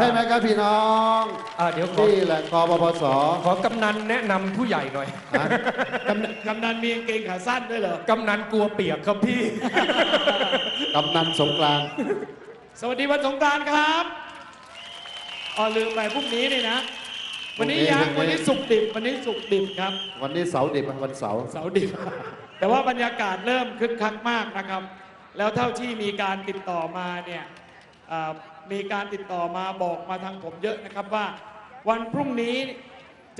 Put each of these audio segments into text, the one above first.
ใช่ไหมครับพี่น้องอ่าเดี๋ยวขอนี่แหละกปปส ขอกำนันแนะนำผู้ใหญ่หน่อย ฮะ กำนันกำนันมีกางเกงขาสั้นด้วยเหรอ กำนันกลัวเปียกครับพี่ กำนันสงกรานต์สวัสดีวันสงกรานต์ครับอ๋อลืมไปพรุ่งนี้นี่นะ วันนี้ยังวันนี้สุกร์ดิบ วันนี้สุกร์ดิบครับ วันนี้เสาร์ดิบวันเสาร์ เสาร์ดิบ แต่ว่าบรรยากาศเริ่มคึกคักมากนะครับ แล้วเท่าที่มีการติดต่อมาเนี่ยเอ่อ มีการติดต่อมาบอกมาทางผมเยอะนะครับว่า วันพรุ่งนี้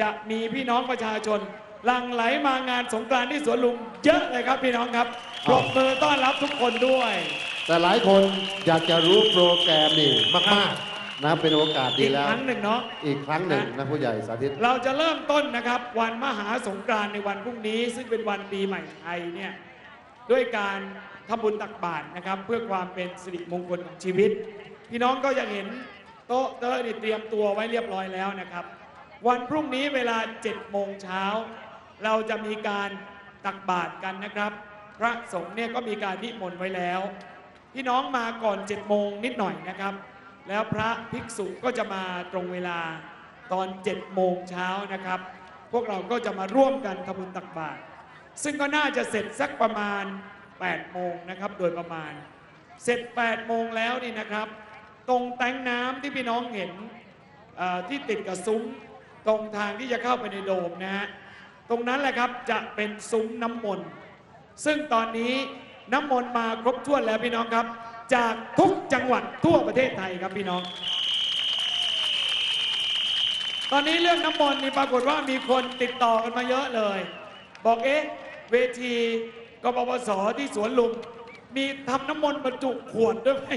จะมีพี่น้องประชาชนหลั่งไหลมางานสงกรานต์ที่สวนลุมเยอะเลยครับพี่น้องครับปรบมือต้อนรับทุกคนด้วย แต่หลายคนอยากจะรู้โปรแกรมนี่มากๆนะเป็นโอกาสดีอีกแล้วครั้งหนึ่งเนาะอีกครั้งหนึ่งนะผู้ใหญ่สาธิต เราจะเริ่มต้นนะครับ วันมหาสงกรานต์ในวันพรุ่งนี้ ซึ่งเป็นวันปีใหม่ไทยเนี่ยด้วยการทำบุญตักบาตรนะครับ เพื่อความเป็นสิริมงคลของชีวิต พี่น้องก็จะเห็นโต๊ะเตอะนี่เตรียมตัวไว้เรียบร้อยแล้วนะครับ วันพรุ่งนี้เวลา7โมงเช้าเราจะมีการตักบาตรกันนะครับ พระสงฆ์เนี่ยก็มีการนิมนต์ไว้แล้ว พี่น้องมาก่อน7โมงนิดหน่อยนะครับ แล้วพระภิกษุก็จะมาตรงเวลาตอน7โมงเช้านะครับ พวกเราก็จะมาร่วมกันทำบุญตักบาตรซึ่งก็น่าจะเสร็จสักประมาณ8โมงนะครับโดยประมาณ เสร็จ8โมงแล้วนี่นะครับ ตรงแตงน้ำที่พี่น้องเห็นที่ติดกับซุ้มตรงทางที่จะเข้าไปในโดมนะฮะตรงนั้นแหละครับจะเป็นซุ้มน้ำมนต์ซึ่งตอนนี้น้ำมนต์มาครบถ้วนแล้วพี่น้องครับ จากทุกจังหวัดทั่วประเทศไทยครับพี่น้อง ตอนนี้เรื่องน้ำมนต์นี่ปรากฏว่ามีคนติดต่อกันมาเยอะเลย บอกเอ๊ะเวทีกปปสที่สวนลุมมีทำน้ำมนต์บรรจุขวดด้วยไหม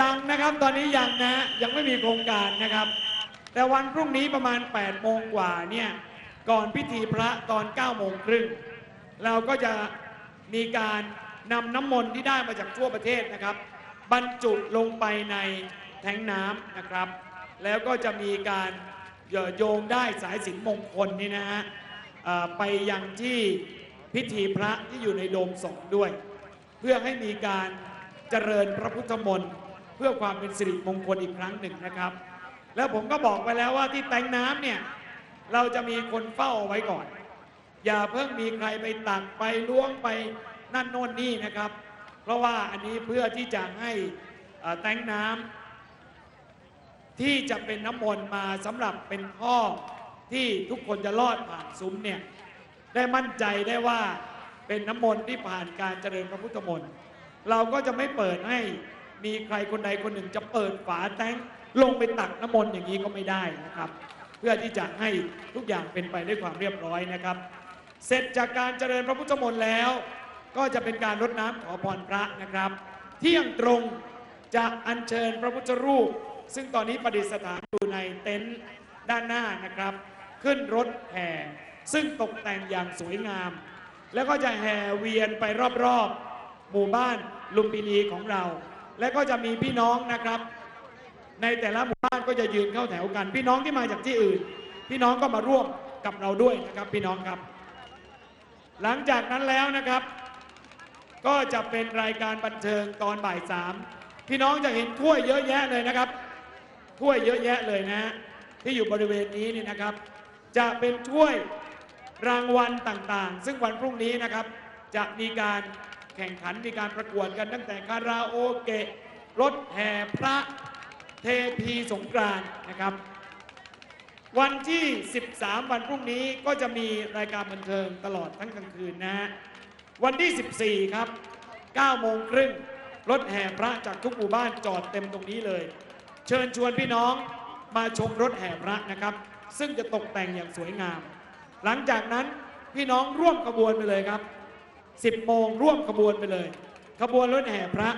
ยังนะครับตอนนี้ยังนะ ยังไม่มีโครงการนะครับ แต่วันพรุ่งนี้ประมาณ8โมงกว่าเนี่ยก่อนพิธีพระตอน9โมงครึ่งเราก็จะมีการนำน้ำมนต์ที่ได้มาจากทั่วประเทศนะครับ บรรจุลงไปในแทงน้ำนะครับ แล้วก็จะมีการเยโยงได้สายสินมงคลนี่นะฮะไปยังที่พิธีพระที่อยู่ในโดมสองด้วย เพื่อให้มีการเจริญพระพุทธมนต์ เพื่อความเป็นสิริมงคลอีกครั้งหนึ่งนะครับ แล้วผมก็บอกไปแล้วว่าที่แตงน้ำเนี่ยเราจะมีคนเฝ้าเอาไว้ก่อน อย่าเพิ่งมีใครไปตักไปล้วงไปนั่นโน่นนี่นะครับ เพราะว่าอันนี้เพื่อที่จะให้เอ่อแตงน้ำที่จะเป็นน้ำมนต์มาสำหรับเป็นข้อที่ทุกคนจะรอดผ่านซุ้มเนี่ยได้มั่นใจได้ว่าเป็นน้ำมนต์ที่ผ่านการเจริญพระพุทธมนต์เราก็จะไม่เปิดให้ มีใครคนใดคนหนึ่งจะเปิดฝาแตงลงไปตักน้ำมนต์อย่างนี้ก็ไม่ได้นะครับ เพื่อที่จะให้ทุกอย่างเป็นไปด้วยความเรียบร้อยนะครับ เสร็จจากการเจริญพระพุทธมนต์แล้ว ก็จะเป็นการรดน้ำขอพรพระนะครับ เที่ยงตรงจะอัญเชิญพระพุทธรูป ซึ่งตอนนี้ประดิษฐานอยู่ในเต็นท์ด้านหน้านะครับ ขึ้นรถแห่ซึ่งตกแต่งอย่างสวยงาม แล้วก็จะแห่เวียนไปรอบๆ หมู่บ้านลุมพินีของเรา และก็จะมีพี่น้องนะครับ ในแต่ละหมู่บ้านก็จะยืนเข้าแถวกัน พี่น้องที่มาจากที่อื่น พี่น้องก็มาร่วมกับเราด้วยนะครับพี่น้องครับ หลังจากนั้นแล้วนะครับ ก็จะเป็นรายการบันเทิงตอนบ่ายสามพี่น้องจะเห็นถ้วยเยอะแยะเลยนะครับถ้วยเยอะแยะเลยนะฮะที่อยู่บริเวณนี้นี่นะครับ จะเป็นถ้วยรางวัลต่างๆ ซึ่งวันพรุ่งนี้นะครับ จะมีการ แข่งขันมีการประกวดกันตั้งแต่คาราโอเกะรถแห่พระเทพีสงกรานนะครับ วันที่ 13 วันพรุ่งนี้ก็จะมีรายการบันเทิงตลอดทั้งกลางคืนนะฮะวันที่ 14 ครับ9โมงครึ่งรถแห่พระจากทุกหมู่บ้านจอดเต็มตรงนี้เลย เชิญชวนพี่น้องมาชมรถแห่พระนะครับ ซึ่งจะตกแต่งอย่างสวยงาม หลังจากนั้นพี่น้องร่วมขบวนไปเลยครับ 10 โมงร่วมขบวนไปเลย ขบวนรถแห่พระ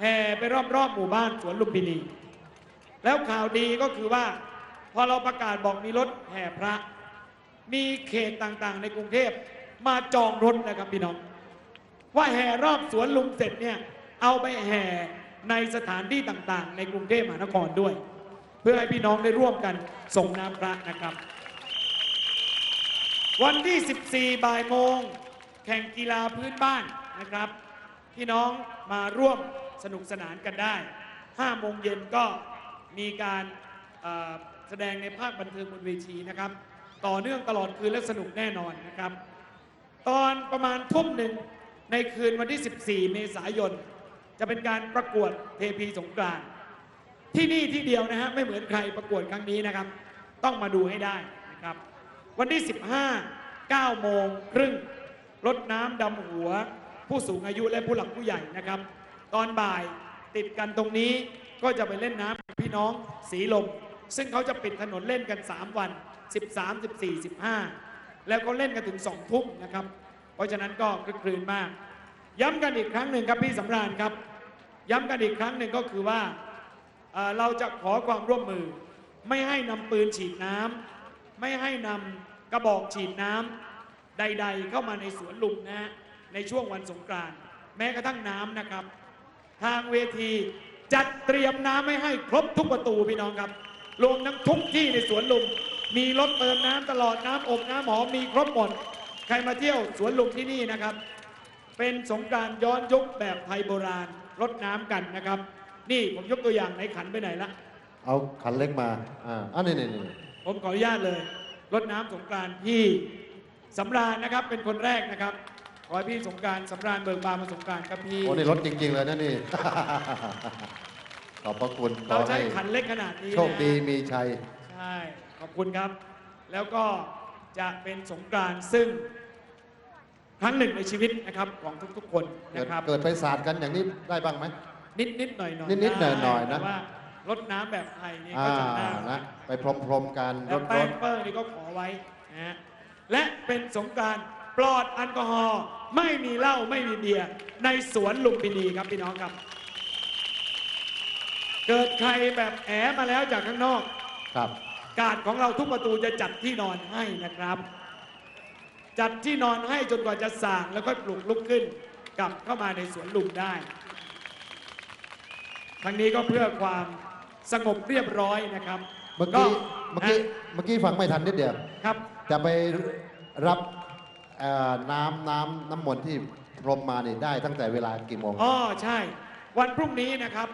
แห่ไปรอบๆหมู่บ้านสวนลุมพินี แล้วข่าวดีก็คือว่า พอเราประกาศบอกมีรถแห่พระ มีเขตต่างๆ ในกรุงเทพมาจองรถนะครับพี่น้อง ว่าแห่รอบสวนลุมเสร็จเนี่ยเอาไปแห่ในสถานที่ต่างๆ ในกรุงเทพมหานครด้วย เพื่อให้พี่น้องได้ร่วมกันส่งน้ำพระนะครับ วันที่ 14 บ่ายโมง แข่งกีฬาพื้นบ้านนะครับ พี่น้องมาร่วมสนุกสนานกันได้5โมงเย็นก็มีการแสดงในภาคบันเทิงบนเวทีนะครับ ต่อเนื่องตลอดคืนและสนุกแน่นอนนะครับ ตอนประมาณทุ่มหนึ่งในคืนวันที่ 14 เมษายน จะเป็นการประกวดเทพีสงกรานที่นี่ที่เดียวนะฮะไม่เหมือนใครประกวดครั้งนี้นะครับ ต้องมาดูให้ได้นะครับ วันที่ 15 9โมงครึ่ง รดน้ำดำหัว ผู้สูงอายุและผู้หลักผู้ใหญ่นะครับ ตอนบ่ายติดกันตรงนี้ก็จะไปเล่นน้ำกับพี่น้องสีลม ซึ่งเขาจะปิดถนนเล่นกัน 3 วัน 13 14 15 แล้วก็เล่นกันถึง 2 ทุ่มนะครับ เพราะฉะนั้นก็คึกคลืนมาก ย้ำกันอีกครั้งหนึ่งครับพี่สำราญครับ ย้ำกันอีกครั้งหนึ่งก็คือว่าเอ่อเราจะขอความร่วมมือ ไม่ให้นำปืนฉีดน้ำไม่ให้นำกระบอกฉีดน้ำ ใด ๆ เข้ามาในสวนลุมนะฮะในช่วงวันสงกรานต์แม้กระทั่งน้ำนะครับ ทางเวทีจัดเตรียมน้ำไม่ให้ครบทุกประตูพี่น้องครับรวมทั้งทุกที่ในสวนลุม มีรถเติมน้ำตลอดน้ำอบน้ำหอมมีครบหมดใครมาเที่ยวสวนลุมที่นี่นะครับ เป็นสงกรารย้อนยุคแบบไทยโบราณรดน้ำกันนะครับ นี่ผมยกตัวอย่างในขันไปไหนละเอาขันเล็กมา อ่าอันนี้นี่นี่ผมขออนุญาตเลยรดน้ำสงกรานต์พี่ สำราญนะครับเป็นคนแรกนะครับขอให้พี่สงกรารสำราญเบิกบานมาสงกรารครับพี่ โอ้นี่รถจริง ๆ เลยนะนี่ ขอบพระคุณขเราอใช้ให้ขันเล็กขนาดนี้นะโชคดีมีชัย ใช่ขอบคุณครับ แล้วก็จะเป็นสงกรานต์ซึ่งครั้งหนึ่งในชีวิตนะครับของทุกๆ คนเกิดนะครับ เกิดไปศาสตร์กันอย่างนี้ได้บ้างไหม นิดนิดๆหน่อยหน่อยนิดๆหน่อยๆนะว่ารดน้ำแบบไทยนี่อ่าก็จะน่ารันะกไปพรมๆกันแล้รวถแป้รงถเปิ้งนี่ก็ขอไว้นะฮะ และเป็นสงกรารปลอดแอลกอฮอล์ไม่มีเหล้าไม่มีเบียร์ในสวนลุมพินีครับพี่น้องครับ เกิดใครแบบแอมาแล้วจากข้างนอกครับ กาดของเราทุกประตูจะจัดที่นอนให้นะครับ จัดที่นอนให้จนกว่าจะส่างแล้วก็ปลุกลุกขึ้น กลับเข้ามาในสวนลุมได้ทั้งนี้ก็เพื่อความสงบเรียบร้อยนะครับเมื่อกี้ก็ เมื่อกี้เมื่อกี้ฟังไม่ทันนิดเดียวครับ จะไปรับเอ่อน้ำน้ำน้ำมนต์ที่พรมมานี่ได้ตั้งแต่เวลากี่โมง อ๋อใช่ วันพรุ่งนี้นะครับ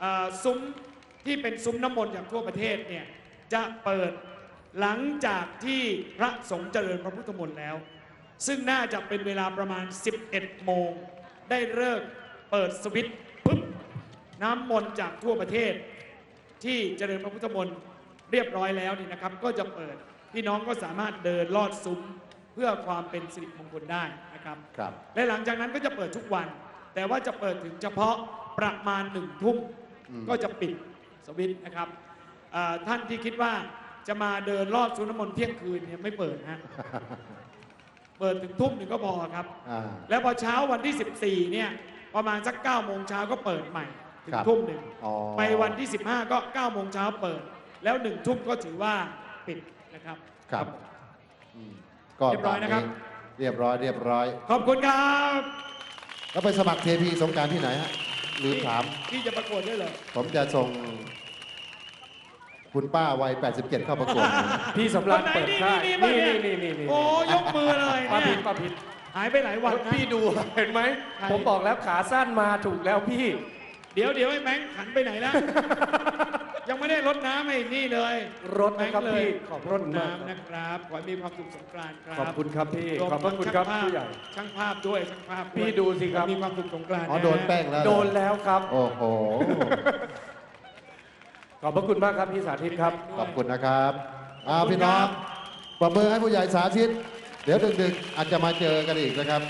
เอ่อซุ้มที่เป็นซุ้มน้ำมนต์จากทั่วประเทศเนี่ยจะเปิดหลังจากที่พระสงฆ์เจริญพระพุทธมนต์แล้ว ซึ่งน่าจะเป็นเวลาประมาณ 11 โมง ได้เลิกเปิดสวิตช์ปุ๊บน้ำมนต์จากทั่วประเทศ ที่เจริญพระพุทธมนต์ เรียบร้อยแล้วนี่นะครับ ก็จะเปิดพี่น้องก็สามารถเดินลอดซุ้มเพื่อความเป็นสิริมงคลได้นะครับ ครับ และหลังจากนั้นก็จะเปิดทุกวัน แต่ว่าจะเปิดถึงเฉพาะประมาณหนึ่งทุ่มอืม ก็จะปิดสวิตช์นะครับเอ่อท่านที่คิดว่าจะมาเดินรอบสุนมนต์เที่ยงคืนเนี่ยไม่เปิดฮะ เปิดถึงทุ่มหนึ่งก็พอครับ อ่า แล้วพอเช้าวันที่ 14 เนี่ย ประมาณสัก9โมงเช้าก็เปิดใหม่ ถึงครับทุ่มหนึ่งอ๋อ ไปวันที่ 15 ก็9โมงเช้าเปิด แล้วหนึ่งทุ่มก็ถือว่าปิดนะครับ ครับอืมก็เรียบร้อยนะครับตามเรียบร้อยเรียบร้อย ขอบคุณครับแล้วไปสมัครเทพีสงกรารที่ไหนฮะลืมถาม พี่จะประกวดด้วยเหรอ ผมจะส่ง คุณป้าวัย 87 เข้าประกวด พี่สำราญเปิดค่ายนี่นี่นี่นี่นี่นี่นี่โอ้ยกมือเลยป้าเนี่พิย ษป้าพิษหายไปหลายวันนะ พี่ดูเห็นไหม ใคร ผมบอกแล้วขาสั้นมาถูกแล้วพี่ เดี๋ยวเดี๋ยวไอ้แบงค์ขันไปไหนแล้ว ยังไม่ได้รดน้ำไอ้นี่เลยรดนะครับแงเลยพี่ขอบรรดดมากน้ำนะครับ ขอให้มีความสุขสงกรานต์ครับขอบคุณครับพี่รวมขอบพระคุณครับทั้งผู้ใหญ่ ช่างภาพด้วยช่างภาพวยพี่ดูสิครับ มีความสุขสงกรานต์อ๋อนะโดนแป้งแล้วเหรอโดนแล้วครับ โอ้โห ขอบพระคุณมากครับพี่สาธิตครับ ขอบคุณนะครับอาพี่น้องปรบมือให้ผู้ใหญ่สาธิต เดี๋ยวดึกๆอาจจะมาเจอกันอีกนะครับ